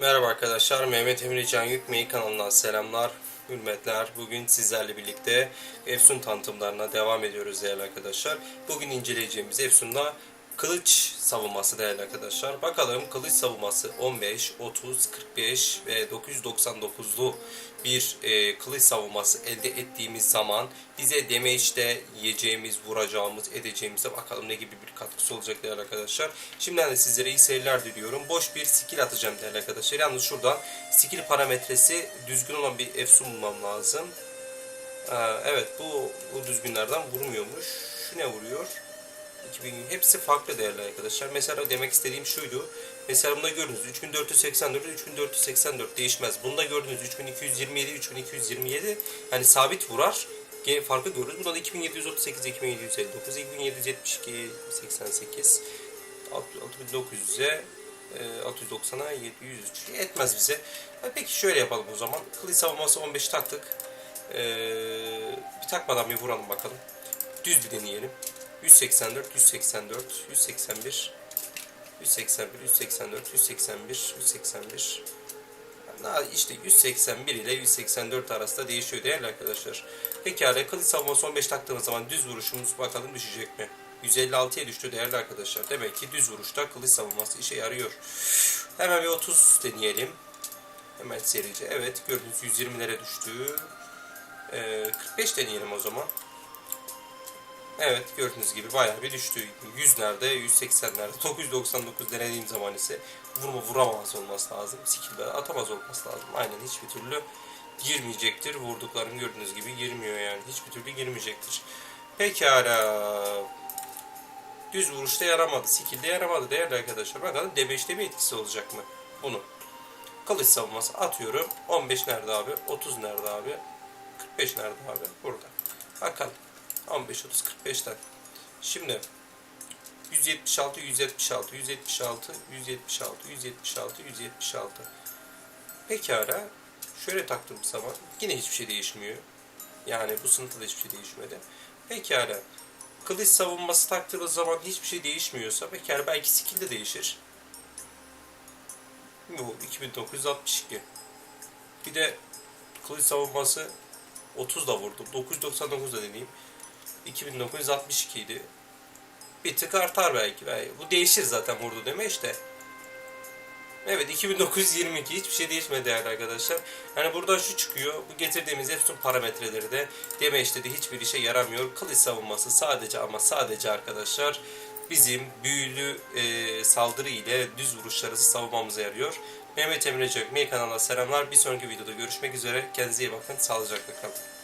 Merhaba arkadaşlar, Mehmet Emre Can Yükmeyi kanalından selamlar, hürmetler. Bugün sizlerle birlikte Efsun tanıtımlarına devam ediyoruz değerli arkadaşlar. Bugün inceleyeceğimiz Efsun'da kılıç savunması değerli arkadaşlar. Bakalım kılıç savunması 15, 30, 45 ve 999'lu bir e, kılıç savunması elde ettiğimiz zaman bize damage'de yiyeceğimiz, vuracağımız, edeceğimize bakalım ne gibi bir katkısı olacak değerli arkadaşlar. Şimdiden de sizlere iyi seyirler diliyorum. Boş bir skill atacağım değerli arkadaşlar. Yalnız şuradan skill parametresi düzgün olan bir efsun bulmam lazım. Ee, evet bu, bu düzgünlerden vurmuyormuş. Şu ne vuruyor? 2000 hepsi farklı değerli arkadaşlar. Mesela demek istediğim şuydu. Mesela bunda gördünüz 3484 3484 değişmez. Bunda gördüğünüz 3227 3227 hani sabit vurar. Farkı görürüz. Bunda da 2738 2759 2772 88 6900'e 690'a 703 etmez bize. Peki şöyle yapalım o zaman. Kılıç savunması 15 taktık. Ee, bir takmadan bir vuralım bakalım. Düz bir deneyelim. 184, 184, 181, 181, 184, 181, 181. Na işte 181 ile 184 arasında değişiyor değerli arkadaşlar. Pekala kılıç savunması 15 taktığımız zaman düz vuruşumuz bakalım düşecek mi? 156'ya düştü değerli arkadaşlar. Demek ki düz vuruşta kılıç savunması işe yarıyor. Hemen bir 30 deneyelim. Hemen serice. Evet gördüğünüz 120'lere düştü. Ee, 45 deneyelim o zaman. Evet gördüğünüz gibi bayağı bir düştü. 100'lerde, 180'lerde, 999 denediğim zaman ise vurma vuramaz olması lazım. Skill'de atamaz olması lazım. Aynen hiçbir türlü girmeyecektir. Vurduklarım gördüğünüz gibi girmiyor yani. Hiçbir türlü girmeyecektir. Pekala. Düz vuruşta yaramadı. Skill'de yaramadı değerli arkadaşlar. Bakalım D5'te bir etkisi olacak mı? Bunu. Kılıç savunması atıyorum. 15 nerede abi? 30 nerede abi? 45 nerede abi? Burada. Bakalım. 15, 30, 45'ten. Şimdi 176, 176, 176, 176, 176, 176. Pekala. Şöyle taktığım zaman yine hiçbir şey değişmiyor. Yani bu sınıfta da hiçbir şey değişmedi. Pekala. Kılıç savunması taktığımız zaman hiçbir şey değişmiyorsa pekala belki skill de değişir. Bu 2962. Bir de kılıç savunması 30 da vurdum. 999 da deneyeyim. 2962 idi. Bir tık artar belki. belki. Bu değişir zaten vurdu deme işte. Evet 2922 hiçbir şey değişmedi değerli arkadaşlar. Yani buradan şu çıkıyor. Bu getirdiğimiz hepsi parametreleri de deme işte de hiçbir işe yaramıyor. Kılıç savunması sadece ama sadece arkadaşlar bizim büyülü e, saldırı ile düz vuruşlarımızı savunmamıza yarıyor. Mehmet Emre Cökmeyi kanalına selamlar. Bir sonraki videoda görüşmek üzere. Kendinize iyi bakın. Sağlıcakla kalın.